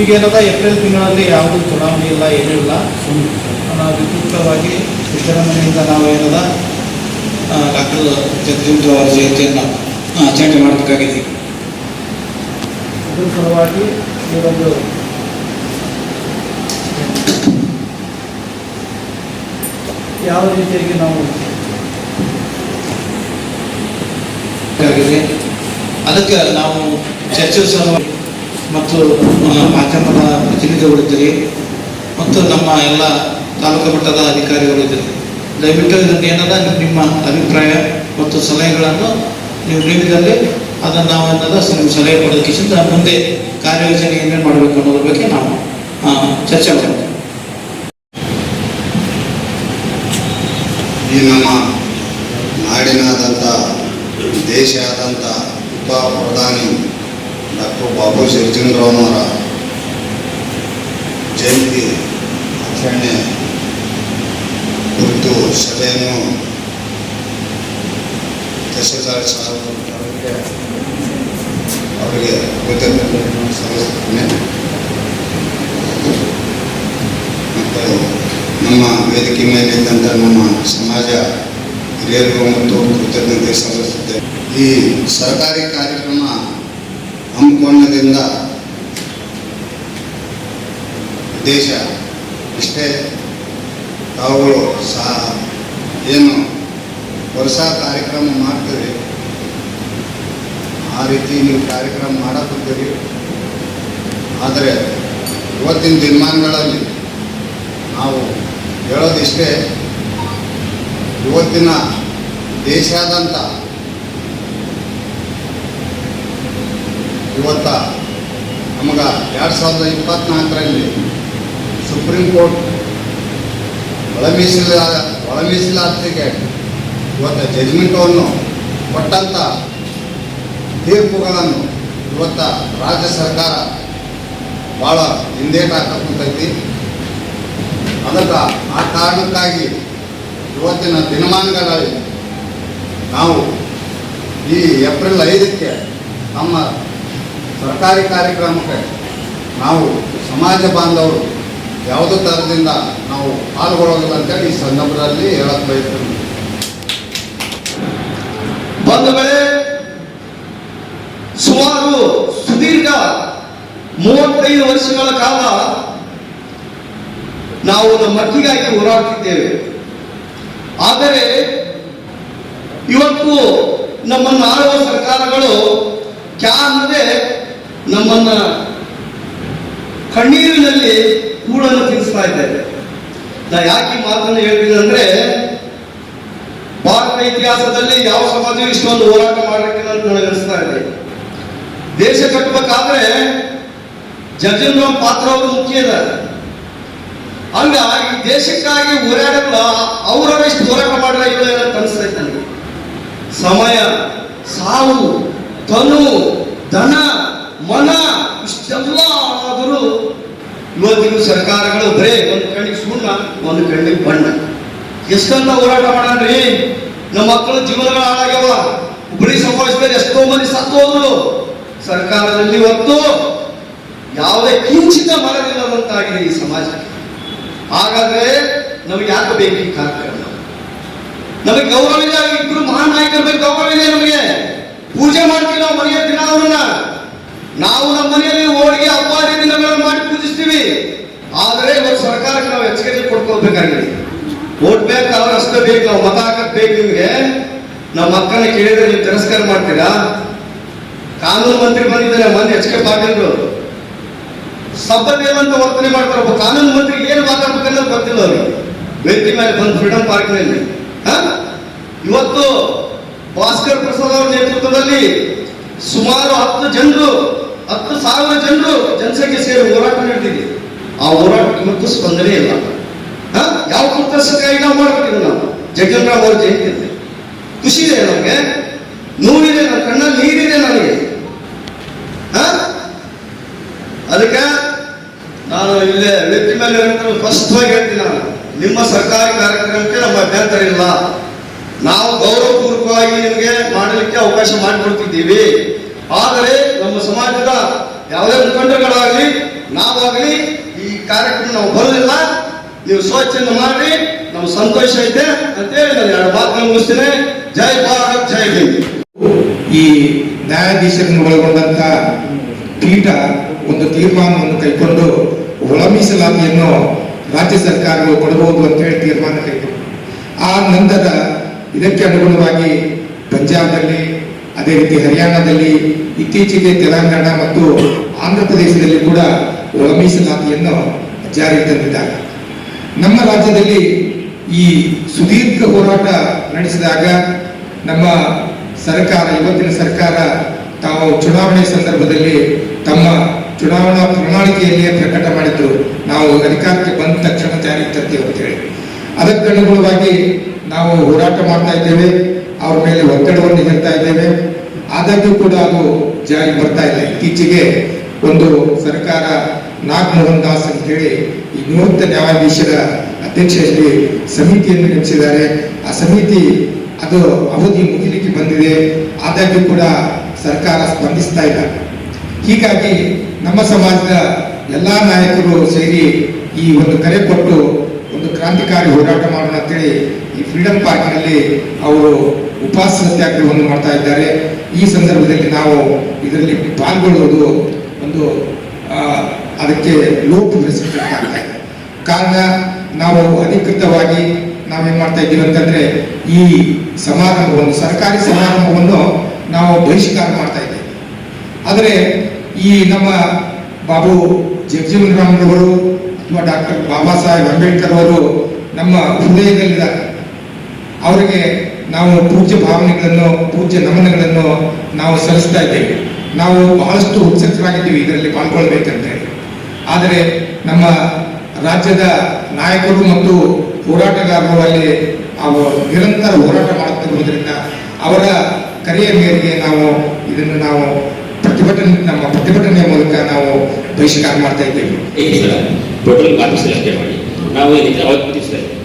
ಈಗೇನದ April ತಿಂಗಳಲ್ಲಿ ಯಾವುದೂ ಚುನಾವಣೆ ಇಲ್ಲ ಏನೂ ಇಲ್ಲ. ನಾವು ವಿದ್ಯುಕ್ತವಾಗಿ ಸಿದ್ದರಾಮಯ್ಯಯಿಂದ ನಾವು ಏನದ ಡಾಕ್ಟರ್ ಜಗದೀಂದ್ರ ಅವರ ಜಯಂತಿಯನ್ನು ಆಚರಣೆ ಮಾಡಬೇಕಾಗಿದೆ. ಅದರ ಸಲುವಾಗಿ ಈ ಒಂದು ಯಾವ ರೀತಿಯಾಗಿ ನಾವು ಅದಕ್ಕೆ ನಾವು ಚರ್ಚಿಸುವ ಮತ್ತು ಮಾಧ್ಯಮದ ಪ್ರತಿನಿಧಿಗಳಿದ್ದರೆ ಮತ್ತು ನಮ್ಮ ಎಲ್ಲ ತಾಲೂಕು ಮಟ್ಟದ ಅಧಿಕಾರಿಗಳು ಇದ್ದೀರಿ ದಯವಿಟ್ಟು ಇದನ್ನು ಏನದ ನಿಮ್ಮ ಅಭಿಪ್ರಾಯ ಮತ್ತು ಸಲಹೆಗಳನ್ನು ನೀವು ನೀಡಿದಲ್ಲಿ ಅದನ್ನು ನಾವು ಏನದ ನಿಮ್ಮ ಸಲಹೆ ಕೊಡೋದಕ್ಕಿಂತ ಮುಂದೆ ಕಾರ್ಯಯೋಜನೆ ಏನೇನು ಮಾಡಬೇಕು ಅನ್ನೋದ್ರ ಬಗ್ಗೆ ನಾವು ಚರ್ಚೆ ಮಾಡ್ತೇವೆ. ಈ ನಮ್ಮ ನಾಡಿನಾದಂಥ ದೇಶ ಆದಂಥ ಉಪ ಪ್ರಧಾನಿ ಡಾಕ್ಟರ್ ಬಾಬು ಜಗಜೀವನರಾವ್ನವರ ಜಯಂತಿ ಆಚರಣೆ ಕುರಿತು ಸಭೆಯನ್ನು ತಹಸೀಲ್ದಾರ್ ಸಾಹೇಬ್ ಅವರಿಗೆ ಕೃತಜ್ಞತೆಯನ್ನು ಸಲ್ಲಿಸುತ್ತೇನೆ. ಮತ್ತು ನಮ್ಮ ವೇದಿಕೆ ಮೇಲಿದ್ದಂಥ ನಮ್ಮ ಸಮಾಜ ಹಿರಿಯರಿಗೂ ಮತ್ತು ಕೃತಜ್ಞತೆ ಸಲ್ಲಿಸುತ್ತೆ ಈ ಸರ್ಕಾರಿ ಕಾರ್ಯಕ್ರಮ ಹಮ್ಮಿಕೊಂಡದಿಂದ ದೇಶ ಇಷ್ಟೇ ತಾವುಗಳು ಸಹ ಏನು ವರ್ಷ ಕಾರ್ಯಕ್ರಮ ಮಾಡ್ತೀರಿ, ಆ ರೀತಿ ನೀವು ಕಾರ್ಯಕ್ರಮ ಮಾಡಕತ್ತೀರಿ ಆದರೆ ಇವತ್ತಿನ ದಿನಮಾನಗಳಲ್ಲಿ ನಾವು ಹೇಳೋದಿಷ್ಟೇ, ಇವತ್ತಿನ ದೇಶಾದಂಥ ಇವತ್ತ ನಮಗೆ ಎರಡು ಸಾವಿರದ ಇಪ್ಪತ್ತ್ನಾಲ್ಕರಲ್ಲಿ ಸುಪ್ರೀಂ ಕೋರ್ಟ್ ಒಳ ಮೀಸಲ ಒಳ ಮೀಸಲಾತಿಗೆ ಇವತ್ತು ಜಜ್ಮೆಂಟನ್ನು ಕೊಟ್ಟಂಥ ತೀರ್ಪುಗಳನ್ನು ಇವತ್ತ ರಾಜ್ಯ ಸರ್ಕಾರ ಭಾಳ ಹಿಂದೇಟು ಹಾಕುತ್ತೈತಿ ಅದಕ್ಕೆ ಆ ಕಾರಣಕ್ಕಾಗಿ ಇವತ್ತಿನ ದಿನಮಾನಗಳಲ್ಲಿ ನಾವು ಈ ಏಪ್ರಿಲ್ ಐದಕ್ಕೆ ನಮ್ಮ ಸರ್ಕಾರಿ ಕಾರ್ಯಕ್ರಮಕ್ಕೆ ನಾವು ಸಮಾಜ ಬಾಂಧವರು ಯಾವುದೇ ಥರದಿಂದ ನಾವು ಪಾಲ್ಗೊಳ್ಳೋದಿಲ್ಲ ಅಂತೇಳಿ ಈ ಸಂದರ್ಭದಲ್ಲಿ ಹೇಳಕ್ ಬಂದ ಬಂಧುಗಳೇ, ಸುಮಾರು ಸುದೀರ್ಘ ಮೂವತ್ತೈದು ವರ್ಷಗಳ ಕಾಲ ನಾವು ನಮ್ಮ ಮಟ್ಟಿಗಾಗಿ ಹೋರಾಡ್ತಿದ್ದೇವೆ ಆದರೆ ಇವತ್ತು ನಮ್ಮನ್ನು ಆಳುವ ಸರ್ಕಾರಗಳು ಕ್ಯಾ ಅಂದ್ರೆ ನಮ್ಮನ್ನ ಕಣ್ಣೀರಿನಲ್ಲಿ ಕೂಡನ್ನು ತಿನ್ನಿಸ್ತಾ ಇದ್ದೇವೆ ನಾ ಯಾಕೆ ಮಾತನ್ನು ಹೇಳ್ತೀನಿ ಅಂದ್ರೆ, ಭಾರತ ಇತಿಹಾಸದಲ್ಲಿ ಯಾವ ಸಮಾಜ ಇಷ್ಟೊಂದು ಹೋರಾಟ ಮಾಡಲಿಕ್ಕೆ ಅಂತ ನನಗೆ ಅನಿಸ್ತಾ ಇದೆ. ದೇಶ ಕಟ್ಟಬೇಕಾದ್ರೆ ಜಜನ್ ಪಾತ್ರ ಅವರು ಮುಖ್ಯ ಇದ್ದಾರೆ ಹಂಗ ಈ ದೇಶಕ್ಕಾಗಿ ಹೋರಾಡಲ್ಲ ಅವರವರ ಇಷ್ಟು ಹೋರಾಟ ಮಾಡಲ್ಲ ಇಲ್ಲ ಅಂತ ಅನಿಸ್ತೈತೆ ನನಗೆ. ಸಮಯ, ಸಾವು, ತನು, ಧನ ಮನ ಇಷ್ಟೆಲ್ಲ ಆದರೂ ಇವತ್ತಿನ ಸರ್ಕಾರಗಳು ಬರೇ ಒಂದು ಕಣ್ಣಿಗೆ ಸುಣ್ಣ, ಒಂದು ಕಣ್ಣಿಗೆ ಬಣ್ಣ. ಎಷ್ಟಂತ ಹೋರಾಟ ಮಾಡನ್ರಿ? ನಮ್ಮ ಮಕ್ಕಳ ಜೀವನಗಳು ಹಾಳಾಗ್ಯಾವ. ಹುಬ್ಬಳ್ಳಿ ಸಮಾಜದಲ್ಲಿ ಎಷ್ಟೋ ಮಂದಿ ಸತ್ತು ಹೋದ್ರು. ಸರ್ಕಾರದಲ್ಲಿ ಇವತ್ತು ಯಾವುದೇ ಕಿಂಚಿತ ಮರವಿಲ್ಲದಂತಾಗಿದೆ ಈ ಸಮಾಜ ಹಾಗಾದ್ರೆ ನಮಗೆ ಯಾಕೆ ಬೇಕು ಈ ಕಾರ್ಯಕ್ರಮ? ನಮಗೆ ಗೌರವ ಇಲ್ಲ, ಇಬ್ರು ಮಹಾನ್ ನಾಯಕರ ಗೌರವ ಇದೆ ನಮಗೆ. ಪೂಜೆ ಮಾಡ್ತೀವಿ ನಾವು ಮನೆಯ ದಿನ ಅವ್ರನ್ನ. ನಾವು ನಮ್ಮ ಮನೆಯಲ್ಲಿ ಹೋಳಿಗೆ, ಹಬ್ಬ ದಿನಗಳನ್ನು ಮಾಡಿ ಪೂಜಿಸ್ತೀವಿ. ಆದರೆ ಇವತ್ತು ಸರ್ಕಾರಕ್ಕೆ ನಾವು ಎಚ್ಚರಿಕೆ ಕೊಡ್ಕೋಬೇಕಾಗಿದೆ ಓಟ್ ಬೇಕು ಅವ್ರು ಅಷ್ಟೇ ಬೇಕು, ನಾವು ಮತ ಹಾಕಬೇಕು ಬೇಕು ನಿಮಗೆ. ನಮ್ಮ ಮಕ್ಕಳನ್ನ ಕೇಳಿದ್ರೆ ನೀವು ತಿರಸ್ಕಾರ ಮಾಡ್ತೀರಾ? ಕಾನೂನು ಮಂತ್ರಿ ಬಂದಿದ್ದಾರೆ, ಮೊನ್ನೆ ಎಚ್ ಕೆ ಸಭ್ಯತೆ ಅಂತ ವರ್ತನೆ ಮಾಡ್ತಾರೆ, ಒಬ್ಬ ಕಾನೂನು ಮಂತ್ರಿ ಏನು ಮಾತಾಡ್ಬೇಕನ್ನೋದು ಗೊತ್ತಿಲ್ಲ ಅವ್ರಿಗೆ ವೇದಿಕೆ ಮೇಲೆ ಬಂದು ಫ್ರೀಡಂ ಪಾರ್ಕ್ನಲ್ಲಿ? ಇವತ್ತು ಭಾಸ್ಕರ್ ಪ್ರಸಾದ್ ಅವರ ನೇತೃತ್ವದಲ್ಲಿ ಸುಮಾರು ಹತ್ತು ಜನರು ಹತ್ತು ಸಾವಿರ ಜನರು ಜನಸಂಖ್ಯೆ ಸೇರಿ ಹೋರಾಟ ನಡೆದಿದೆ. ಆ ಹೋರಾಟ ಇವತ್ತು ಸ್ಪಂದನೆ ಇಲ್ಲ? ಯಾವ ಕುಟುಂಬಕ್ಕಾಗಿ ನಾವು ಮಾಡ್ಬೇಕಿಲ್ಲ ನಾವು? ಜಗನ್ರಾಮ್ ಅವ್ರ ಜಯಂತಿ ಇದೆ. ಖುಷಿ ಇದೆ ನಮಗೆ. ನೋವಿದೆ ನನ್ನ ಕಣ್ಣಲ್ಲಿ, ನೀರಿದೆ ನನಗೆ? ಅದಕ್ಕೆ ನಾನು ಇಲ್ಲೇ ವ್ಯಕ್ತಿ ಮೇಲೆ ಸ್ಪಷ್ಟವಾಗಿ ಹೇಳ್ತೀನಿ ನಾನು. ನಿಮ್ಮ ಸರ್ಕಾರಿ ಕಾರ್ಯಕ್ರಮಕ್ಕೆ ನಮ್ಮ ಅಭ್ಯಂತರ ಇಲ್ಲ. ನಾವು ಗೌರವಪೂರ್ವಕವಾಗಿ ನಿಮಗೆ ಮಾಡಲಿಕ್ಕೆ ಅವಕಾಶ ಮಾಡಿಕೊಡ್ತಿದ್ದೀವಿ. ಆದರೆ ನಮ್ಮ ಸಮಾಜದ ಯಾವುದೇ ಮುಖಂಡಗಳಾಗಲಿ ನಾವಾಗಲಿ ಈ ಕಾರ್ಯಕ್ರಮ ನಾವು ಬರಲಿಲ್ಲ. ನೀವು ಸ್ವಚ್ಛಂದ ಮಾಡಿ ನಮ್ಗೆ ಸಂತೋಷ ಐತೆ ಅಂತೇಳಿ ನಾನು ಎರಡು ಮಾತನ್ನು ಮುಗಿಸ್ತೇನೆ. ಜೈ ಭಾರತ್, ಜೈ ಹಿಂದ್. ಈ ನ್ಯಾಯಾಧೀಶರನ್ನು ಒಳಗೊಂಡಂತ ಪೀಠ ಒಂದು ತೀರ್ಮಾನವನ್ನು ಕೈಕೊಂಡು ಒಳ ಮೀಸಲಾತಿಯನ್ನು ರಾಜ್ಯ ಸರ್ಕಾರಗಳು ಕೊಡಬಹುದು ಅಂತ ಹೇಳಿ ತೀರ್ಮಾನ ಕೈಗೊಂಡು ಆ ನಂತರ ಇದಕ್ಕೆ ಅನುಗುಣವಾಗಿ ಪಂಜಾಬ್ನಲ್ಲಿ ಅದೇ ರೀತಿ ಹರಿಯಾಣದಲ್ಲಿ ಇತ್ತೀಚೆಗೆ ತೆಲಂಗಾಣ ಮತ್ತು ಆಂಧ್ರ ಪ್ರದೇಶದಲ್ಲಿ ಕೂಡ ಮೀಸಲಾತಿಯನ್ನು ಜಾರಿಗೆ ತಂದಿದ್ದಾರೆ. ನಮ್ಮ ರಾಜ್ಯದಲ್ಲಿ ಈ ಸುದೀರ್ಘ ಹೋರಾಟ ನಡೆಸಿದಾಗ ನಮ್ಮ ಸರ್ಕಾರ, ಇವತ್ತಿನ ಸರ್ಕಾರ ತಾವು ಚುನಾವಣೆ ಸಂದರ್ಭದಲ್ಲಿ ತಮ್ಮ ಚುನಾವಣಾ ಪ್ರಣಾಳಿಕೆಯಲ್ಲಿಯೇ ಪ್ರಕಟ ಮಾಡಿದ್ದು. ನಾವು ಅಧಿಕಾರಕ್ಕೆ ಬಂದ ತಕ್ಷಣ ಜಾರಿಗೆ ತರ್ತೇವೆ ಅಂತೇಳಿ ಅದಕ್ಕೆ ಅನುಗುಣವಾಗಿ ನಾವು ಹೋರಾಟ ಮಾಡ್ತಾ ಇದ್ದೇವೆ. ಅವ್ರ ಮೇಲೆ ಒತ್ತಡವನ್ನು ಹೇಳ್ತಾ ಇದ್ದೇವೆ. ಆದಾಗ್ಯೂ ಕೂಡ ಅದು ಜಾರಿ ಬರ್ತಾ ಇಲ್ಲ. ಇತ್ತೀಚೆಗೆ ಒಂದು ಸರ್ಕಾರ ನಾಗಮೋಹನ್ ದಾಸ್ ಅಂತ ಹೇಳಿ ಈ ನಿವೃತ್ತ ನ್ಯಾಯಾಧೀಶರ ಅಧ್ಯಕ್ಷರಲ್ಲಿ ಸಮಿತಿಯನ್ನು ನಡೆಸಿದ್ದಾರೆ. ಆ ಸಮಿತಿ ಅದು ಅವಧಿ ಮುಗಿಲಿಕ್ಕೆ ಬಂದಿದೆ. ಆದಾಗ್ಯೂ ಕೂಡ ಸರ್ಕಾರ ಸ್ಪಂದಿಸ್ತಾ ಇಲ್ಲ. ಹೀಗಾಗಿ ನಮ್ಮ ಸಮಾಜದ ಎಲ್ಲ ನಾಯಕರು ಸೇರಿ ಈ ಒಂದು ಕರೆ ಕೊಟ್ಟು ಒಂದು ಕ್ರಾಂತಿಕಾರಿ ಹೋರಾಟ ಮಾಡೋಣ ಅಂತೇಳಿ ಈ ಫ್ರೀಡಂ ಪಾರ್ಕ್ನಲ್ಲಿ ಅವರು ಉಪವಾಸ ಸತ್ಯಾಗ್ರಹವನ್ನು ಮಾಡ್ತಾ ಇದ್ದಾರೆ. ಈ ಸಂದರ್ಭದಲ್ಲಿ ನಾವು ಇದರಲ್ಲಿ ಪಾಲ್ಗೊಳ್ಳುವುದು ಒಂದು ಅದಕ್ಕೆ ಲೋಪು ಆಗ್ತಾ ಇದೆ ಕಾರಣ, ನಾವು ಅಧಿಕೃತವಾಗಿ ನಾವೇನ್ ಮಾಡ್ತಾ ಇದ್ದೀವಿ ಅಂತಂದ್ರೆ, ಈ ಸಮಾರಂಭವನ್ನು ಸರ್ಕಾರಿ ಸಮಾರಂಭವನ್ನು ನಾವು ಬಹಿಷ್ಕಾರ ಮಾಡ್ತಾ ಇದ್ದೇವೆ. ಆದರೆ, ಈ ನಮ್ಮ ಬಾಬು ಜಗಜೀವನ್ ರಾಮ್ರವರು ಅಥವಾ ಡಾಕ್ಟರ್ ಬಾಬಾ ಸಾಹೇಬ್ ಅಂಬೇಡ್ಕರ್ ಅವರು ನಮ್ಮ ಹೃದಯದಲ್ಲಿದ್ದಾರೆ. ಅವರಿಗೆ ನಾವು ಪೂಜ್ಯ ಭಾವನೆಗಳನ್ನು, ಪೂಜ್ಯ ನಮನಗಳನ್ನು ನಾವು ಸಲ್ಲಿಸ್ತಾ ಇದ್ದೇವೆ. ನಾವು ಬಹಳಷ್ಟು ಉತ್ಸುಕರಾಗಿದ್ದೀವಿ ಇದರಲ್ಲಿ ಪಾಲ್ಗೊಳ್ಬೇಕಂತ ಹೇಳಿ ಆದರೆ ನಮ್ಮ ರಾಜ್ಯದ ನಾಯಕರು ಮತ್ತು ಹೋರಾಟಗಾರರು ಅಲ್ಲಿ ಅವರು ನಿರಂತರ ಹೋರಾಟ ಮಾಡುತ್ತಿರುವುದರಿಂದ ಅವರ ಕರೆಯ ಮೇರೆಗೆ ನಾವು ಇದನ್ನು ನಾವು ಪ್ರತಿಭಟನೆ, ನಮ್ಮ ಪ್ರತಿಭಟನೆಯ ಮೂಲಕ ನಾವು ಬಹಿಷ್ಕಾರ ಮಾಡ್ತಾ ಇದ್ದೇವೆ. ಟೋಟಲ್ ಮಾಡಿ. ನಾವು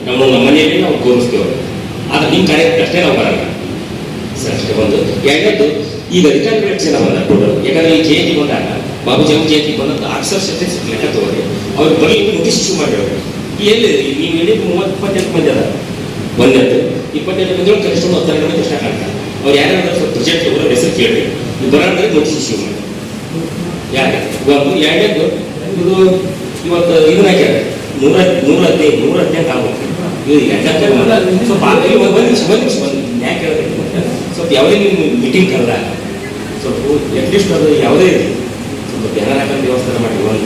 ನಾವು ನಮ್ಮ ಮನೆಯಲ್ಲಿ ನಾವು ಗೌರವಿಸ್ತೇವೆ ಆದ್ರೆ ನಿಮ್ಮ ಕಡೆ ಅಷ್ಟೇ ನಾವು ಬರಲ್ಲ. ಸರ್, ಅಷ್ಟೇ ಒಂದು. ಎರಡನೇದು ಈಗ ರಿಟರ್ನ್ ರೇಟ್ಸ್ ಎಲ್ಲ ಬಂದ ಟೋಟಲ್ ಯಾಕಂದ್ರೆ ಈ ಜಯಂತಿ ಬಂದಾಗ, ಬಾಬು ಜಯಂತಿ ಜಯಂತಿ ಬಂದಂತ ಅಕ್ಷರ ಸ್ಟೆಟಿಸ್ಟಿಕ್ ಲೆಕ್ಕ ತಗೊಳ್ಳಿ ಅವ್ರು ಬರೀ ನೋಟಿಸ್ ಇಶ್ಯೂ ಮಾಡಿರೋರು. ಎಲ್ಲಿ ನೀವು ಹೇಳಿದ್ರು ಮೂವತ್ತು ಇಪ್ಪತ್ತೆಂಟು ಮಂದಿ ಅದ ಒಂದೆದ್ದು, ಇಪ್ಪತ್ತೆಂಟು ಮಂದಿ ಒಳಗೆ ಕನಿಷ್ಠ ಒಂದು ಹತ್ತರ ಮಂದಿ ಕಷ್ಟ ಕಾಣ್ತಾರೆ. ಅವ್ರು ಯಾರ್ಯಾರು ಪ್ರೊಜೆಕ್ಟ್ ಅವರ ಹೆಸರು ಕೇಳಿ. ನೀವು ಬರೋದ್ರೆ ನೋಟಿಸ್ ಇಶ್ಯೂ ಮಾಡಿ. ಯಾಕೆ? ಎರಡನೇದು ಇವತ್ತು ಇದನ್ನ ನೂರ ನೂರ ಹದಿನೈದು ನೂರ ಹದಿನೈದು ಆಗ್ಬೇಕು ಸ್ವಲ್ಪ ಒಂದು ನಿಮಿಷ ಒಂದು ನಿಮಿಷ ಒಂದು ಯಾಕೆ ಹೇಳ್ಬೇಕು ಸ್ವಲ್ಪ ಯಾವುದೇ ನೀವು ಮೀಟಿಂಗ್ ಕರೆದಾಗ ಸ್ವಲ್ಪ ಅಟ್ಲೀಸ್ಟ್ ಅದು ಯಾವುದೇ ಇರಲಿ ಸ್ವಲ್ಪ ಧ್ಯಾನ ಹಾಕೊಂಡು ವ್ಯವಸ್ಥೆ ಮಾಡಿ ಒಂದು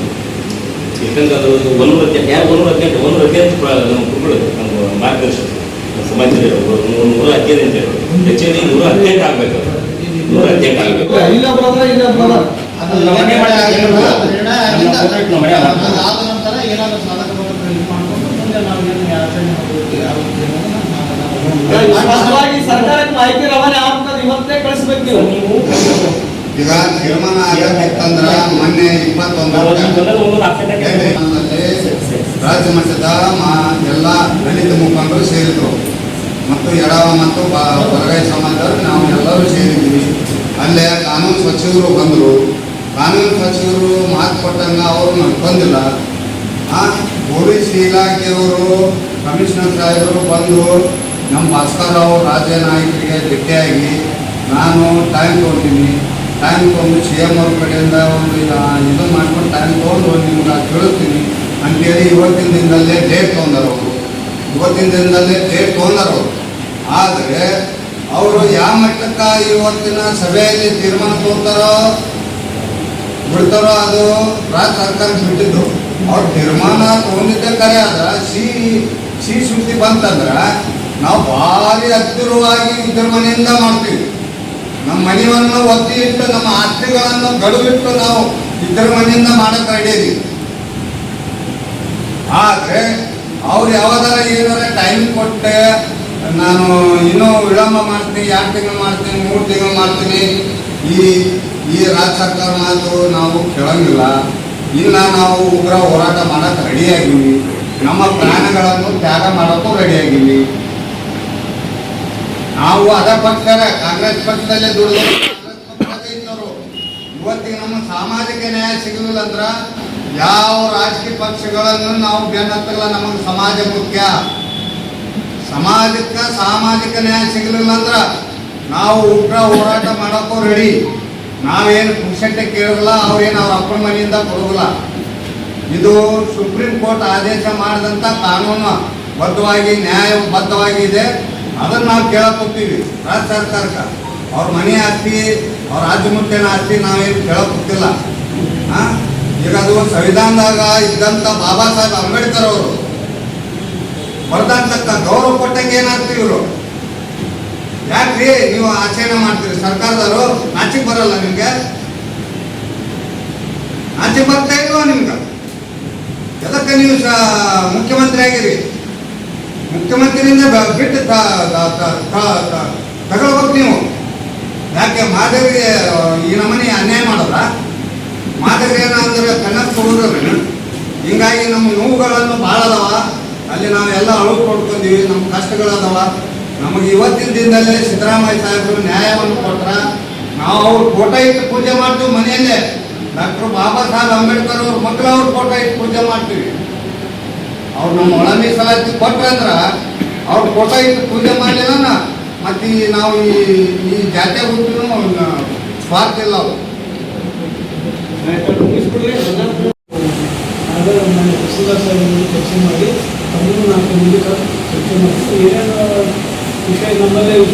ಯಾಕಂದ್ರೆ ಅದು ಒಂದು ಹದಿನೆಂಟು ಯಾರು ಒಂದೂರ ಹದಿನೆಂಟು ಒಂದೂರ ಹದಿನೆಂಟು ನಮ್ಮ ಗುರುಗಳು ನಮ್ಮ ಮಾರ್ಗದರ್ಶಕ ನಮ್ಮ ಸಮಾಜದಲ್ಲಿ ನೂರ ಹದಿನೈದು ಅಂತ ಹೇಳಿ ಹೆಚ್ಚಿನ ನೂರ ಹದಿನೆಂಟು ಆಗ್ಬೇಕು. ನೂರ ಹದಿನೆಂಟು ಆಗಬೇಕು ಇಲ್ಲ ಬ್ರದರ್ ಇಲ್ಲ ಬ್ರದರ್ ಅದು ಮನೆ ಮಾಡಿ ಆಗಿರೋದು. ಅದಾದ ನಂತರ ಏನಾದ್ರು ಸಾಧಕ ಬಾಧಕಗಳು ಇದು ಮಾಡ್ಕೊಂಡು ಮುಂದೆ ನಾವು ಏನು ಆಚರಣೆ ಮಾಡಬೇಕು ಯಾವ ರೀತಿ ಅನ್ನೋದನ್ನ ನಾವು- ಸರ್ಕಾರಕ್ಕೆ ಮಾಹಿತಿ ನೀವು. ಈಗ ತೀರ್ಮಾನ ಆಗಬೇಕಂದ್ರ ಮೊನ್ನೆ ಇಪ್ಪತ್ತೊಂದು ರಾಜ್ಯ ಮಟ್ಟದ ಎಲ್ಲ ದಲಿತ ಮುಖಂಡರು ಸೇರಿದ್ರು. ಮತ್ತು ಎಡವ ಮತ್ತು ಬಲಗೈ ಸಮಾಜದವರು ನಾವು ಎಲ್ಲರೂ ಸೇರಿದ್ವಿ. ಅಲ್ಲೇ ಕಾನೂನು ಸಚಿವರು ಬಂದರು. ಕಾನೂನು ಸಚಿವರು ಮಾತು ಕೊಟ್ಟಂಗ ಅವರು ಬಂದಿಲ್ಲ. ಆ, ಪೊಲೀಸ್ ಇಲಾಖೆಯವರು ಕಮಿಷನರ್ ಸಾಹೇಬರು ಬಂದು ನಮ್ಮ ಭಾಸ್ಕರ್ ರಾವ್ ರಾಜ್ಯ ನಾಯಕರಿಗೆ ಭೇಟಿಯಾಗಿ ನಾನು ಟೈಮ್ ತೊಗೊಳ್ತೀನಿ ಟೈಮ್ ತೊಗೊಂಡು ಸಿ ಎಂ ಅವ್ರ ಕಡೆಯಿಂದ ಒಂದು ಇದು ಮಾಡ್ಕೊಂಡು ಟೈಮ್ ತೊಗೊಂಡು ನಿಮ್ಗೆ ತಿಳಿಸ್ತೀನಿ. ಅಂತೇಳಿ ಇವತ್ತಿನ ದಿನದಲ್ಲೇ ಡೇಟ್ ತೊಗೊಂಡಾರ ಅವರು. ಇವತ್ತಿನ ದಿನದಲ್ಲೇ ಡೇಟ್ ತೊಗೊಂಡಾರ ಆದರೆ ಅವರು ಯಾವ ಮಟ್ಟಕ್ಕೆ ಇವತ್ತಿನ ಸಭೆಯಲ್ಲಿ ತೀರ್ಮಾನ ತೊಗೊತಾರೋ ಬಿಡ್ತಾರೋ ಅದು ರಾಜ್ಯ ಸರ್ಕಾರಕ್ಕೆ ಬಿಟ್ಟಿದ್ದು. ಅವ್ರು ತೀರ್ಮಾನ ತೊಗೊಂಡಿದ್ದೆ ಕರೆ ಆದ್ರೆ ಸಿ ಸಿ ಸುದ್ದಿ ಬಂತಂದ್ರೆ ನಾವು ಭಾರಿ ಹತ್ತಿರವಾಗಿ ಮನೆಯಿಂದ ಮಾಡ್ತೀವಿ. ನಮ್ಮ ಮನೆಯನ್ನು ಒತ್ತಿ ಇಟ್ಟು ನಮ್ಮ ಆಸ್ತಿಗಳನ್ನು ಗಡುವಿಟ್ಟು ನಾವು ಮನೆಯಿಂದ ಮಾಡಕ್ಕೆ ರೆಡಿ ಆದ್ರೆ ಅವ್ರು ಯಾವ್ದಾರ ಏನಾರ ಟೈಮ್ ಕೊಟ್ಟೆ ನಾನು ಇನ್ನೂ ವಿಳಂಬ ಮಾಡ್ತೀನಿ ಎರಡು ತಿಂಗಳು ಮಾಡ್ತೀನಿ, ಮೂರು ತಿಂಗಳು ಮಾಡ್ತೀನಿ, ಈ ಈ ರಾಜ್ಯ ಸರ್ಕಾರ ಮಾತು ನಾವು ಕೇಳಂಗಿಲ್ಲ. ಇನ್ನು ನಾವು ಉಗ್ರ ಹೋರಾಟ ಮಾಡಕ್ಕೆ ರೆಡಿಯಾಗಿವಿ ನಮ್ಮ ಪ್ರಾಣಗಳನ್ನು ತ್ಯಾಗ ಮಾಡೋಕ್ಕೂ ರೆಡಿಯಾಗಿವಿ ನಾವು ಅದ ಪಕ್ಷರ ಕಾಂಗ್ರೆಸ್ ಪಕ್ಷದಲ್ಲೇ ದುಡಿದು, ಕಾಂಗ್ರೆಸ್ ಪಕ್ಷದಾಗ ಇದ್ದವರು ಇವತ್ತಿಗೆ ನಮ್ಮ ಸಾಮಾಜಿಕ ನ್ಯಾಯ ಸಿಗಲಿಲ್ಲ ಅಂದ್ರ ಯಾವ ರಾಜಕೀಯ ಪಕ್ಷಗಳನ್ನು ನಾವು ಬೆನ್ನತ್ತಲ್ಲ ನಮಗೆ ಸಮಾಜ ಮುಖ್ಯ. ಸಮಾಜಕ್ಕೆ ಸಾಮಾಜಿಕ ನ್ಯಾಯ ಸಿಗಲಿಲ್ಲ ಅಂದ್ರೆ ನಾವು ಉಗ್ರ ಹೋರಾಟ ಮಾಡೋಕ್ಕೂ ರೆಡಿ ನಾವೇನು ಪುಕ್ಷಕ್ಕೆ ಕೇಳಲ್ಲ ಅವ್ರೇನು ಅವ್ರ ಅಪ್ಪನ ಮನೆಯಿಂದ ಕೊಡೋದಿಲ್ಲ. ಇದು ಸುಪ್ರೀಂ ಕೋರ್ಟ್ ಆದೇಶ ಮಾಡಿದಂಥ ಕಾನೂನು ಬದ್ಧವಾಗಿ, ನ್ಯಾಯಬದ್ಧವಾಗಿದೆ. ಅದನ್ನು ನಾವು ಕೇಳಕ್ಕೋಗ್ತೀವಿ ರಾಜ್ಯ ಸರ್ಕಾರಕ್ಕೆ. ಅವ್ರ ಮನೆ ಆಸ್ತಿ, ಅವ್ರ ರಾಜ್ಯ ಮುಖ್ಯನ ಆಸ್ತಿ ನಾವೇನು ಕೇಳಕ್ಕೋಗ್ತಿಲ್ಲ ಆ? ಈಗ ಅದು ಸಂವಿಧಾನದಾಗ ಇದ್ದಂಥ ಬಾಬಾ ಸಾಹೇಬ್ ಅಂಬೇಡ್ಕರ್ ಅವರು. ಬರೆದಂತಕ್ಕ ಗೌರವ ಕೊಟ್ಟಂಗೆ ಏನಾಗ್ತೀವಿ ಇವರು? ಯಾಕ್ರಿ ನೀವು ಆಚರಣೆ ಮಾಡ್ತೀರಿ? ಸರ್ಕಾರದವರು ನಾಚಿಗೆ ಬರಲ್ಲ ನಿಮ್ಗೆ? ಆಚೆ ಬರ್ತಾ ಇಲ್ವಾ ನಿಮ್ಗೆ? ಎದಕ್ಕೆ ನೀವು ಮುಖ್ಯಮಂತ್ರಿ ಆಗಿರಿ? ಮುಖ್ಯಮಂತ್ರಿಯಿಂದ ಬಿಟ್ಟು ತಗೊಳ್ಬೇಕು ನೀವು. ಯಾಕೆ ಮಾದರಿಗೆ ಈ ನಮ್ಮನೆ ಅನ್ಯಾಯ ಮಾಡಲ್ಲ? ಮಾದರಿ ಏನಂದ್ರೆ ಕನ್ನಡ ಕೊಡೋದ್ರಿ ಹಿಂಗಾಗಿ ನಮ್ಮ ನೋವುಗಳನ್ನು ಭಾಳ ಅದಾವ. ಅಲ್ಲಿ ನಾವೆಲ್ಲ ಅಳು ಕೊಡ್ಕೊಂಡೀವಿ ನಮ್ಮ ಕಷ್ಟಗಳದಾವ. ನಮಗೆ ಇವತ್ತಿನ ದಿನದಲ್ಲೇ ಸಿದ್ದರಾಮಯ್ಯ ಸಾಹೇಬರು ನ್ಯಾಯವನ್ನು ಕೊಟ್ರ ನಾವು ಅವ್ರು ಫೋಟೋ ಇಟ್ಟು ಪೂಜೆ ಮಾಡ್ತೀವಿ ಮನೆಯಲ್ಲೇ. ಡಾಕ್ಟರ್ ಬಾಬಾ ಸಾಹೇಬ್ ಅಂಬೇಡ್ಕರ್ ಅವ್ರ ಮಕ್ಕಳು ಅವ್ರ ಫೋಟೋ ಇಟ್ಟು ಪೂಜೆ ಮಾಡ್ತೀವಿ. ಅವ್ರು ನಮ್ಮ ಒಳ ಮೀಸಲಾತಿ ಅಂದ್ರ ಅವ್ರ ಕೊಟ್ಟ ಇದು ಪೂಜೆ ಮಾಡಲಿಲ್ಲ ಮತ್ತೆ ಈ ನಾವು ಈ ಈ ಜಾತಿ ಹುಟ್ಟಿನೂ ಸ್ವಾರ್ಥ ಇಲ್ಲ ಅವ್ರು. ಚರ್ಚೆ ಮಾಡಿ ಮಾಡಿ ಏನೇನು ವಿಷಯ ನಮ್ಮಲ್ಲೇ ಮತ್ತೆ